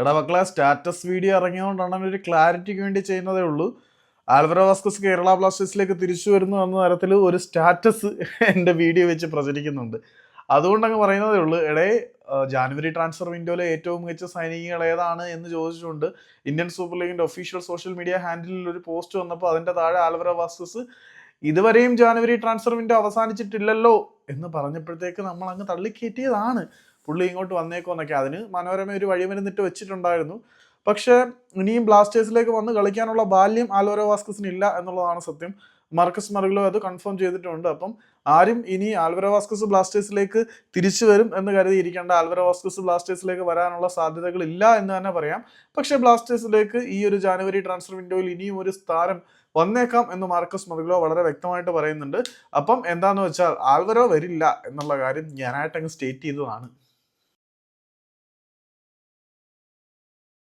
എടാ മക്കളെ status video ഇറങ്ങിയതുകൊണ്ടാണ് ഒരു ക്ലാരിറ്റിക്ക് വേണ്ടി ചെയ്യുന്നതേ ഉള്ളൂ. ആൽവറോ വാസ്കസ് കേരള ബ്ലാസ്റ്റേഴ്സിലേക്ക് തിരിച്ചു വരുന്നു എന്ന തരത്തിൽ ഒരു സ്റ്റാറ്റസ് എന്റെ വീഡിയോ വെച്ച് പ്രചരിക്കുന്നുണ്ട്. അതുകൊണ്ടങ്ങ് പറയുന്നതേ ഉള്ളൂ എടേ ജാനുവരി ട്രാൻസ്ഫർ വിൻഡോയിലെ ഏറ്റവും മികച്ച സൈനികങ്ങൾ ഏതാണ് എന്ന് ചോദിച്ചുകൊണ്ട് ഇന്ത്യൻ സൂപ്പർ ലീഗിന്റെ ഒഫീഷ്യൽ സോഷ്യൽ മീഡിയ ഹാൻഡിലിൽ ഒരു പോസ്റ്റ് വന്നപ്പോൾ അതിന്റെ താഴെ ആൽവറോ വാസ്കസ് ഇതുവരെയും ജാനുവരി ട്രാൻസ്ഫർ വിൻഡോ അവസാനിച്ചിട്ടില്ലല്ലോ എന്ന് പറഞ്ഞപ്പോഴത്തേക്ക് നമ്മൾ അങ്ങ് തള്ളിക്കയറ്റിയതാണ് പുള്ളി ഇങ്ങോട്ട് വന്നേക്കോ എന്നൊക്കെ. അതിന് മനോരമ ഒരു വഴിമരുന്നിട്ട് വെച്ചിട്ടുണ്ടായിരുന്നു. പക്ഷേ ഇനിയും ബ്ലാസ്റ്റേഴ്സിലേക്ക് വന്ന് കളിക്കാനുള്ള ബാല്യം ആൽവറോ വാസ്കസിന് ഇല്ല എന്നുള്ളതാണ് സത്യം. മാർക്കസ് മറുകളോ അത് കൺഫേം ചെയ്തിട്ടുണ്ട്. അപ്പം ആരും ഇനി ആൽവരോ വാസ്കസ് ബ്ലാസ്റ്റേഴ്സിലേക്ക് തിരിച്ചു വരും എന്ന് കരുതിയിരിക്കേണ്ട ആൽവരോ വാസ്കസ് ബ്ലാസ്റ്റേഴ്സിലേക്ക് വരാനുള്ള സാധ്യതകൾ ഇല്ല എന്ന് തന്നെ പറയാം. പക്ഷേ ബ്ലാസ്റ്റേഴ്സിലേക്ക് ഈ ഒരു ജാനുവരി ട്രാൻസ്ഫർ വിൻഡോയിൽ ഇനിയും ഒരു താരം വന്നേക്കാം എന്ന് മാർക്കസ് മതിലോ വളരെ വ്യക്തമായിട്ട് പറയുന്നുണ്ട്. അപ്പം എന്താന്ന് വെച്ചാൽ ആൽവരോ വരില്ല എന്നുള്ള കാര്യം ഞാനായിട്ടങ്ങ് സ്റ്റേറ്റ് ചെയ്തതാണ്.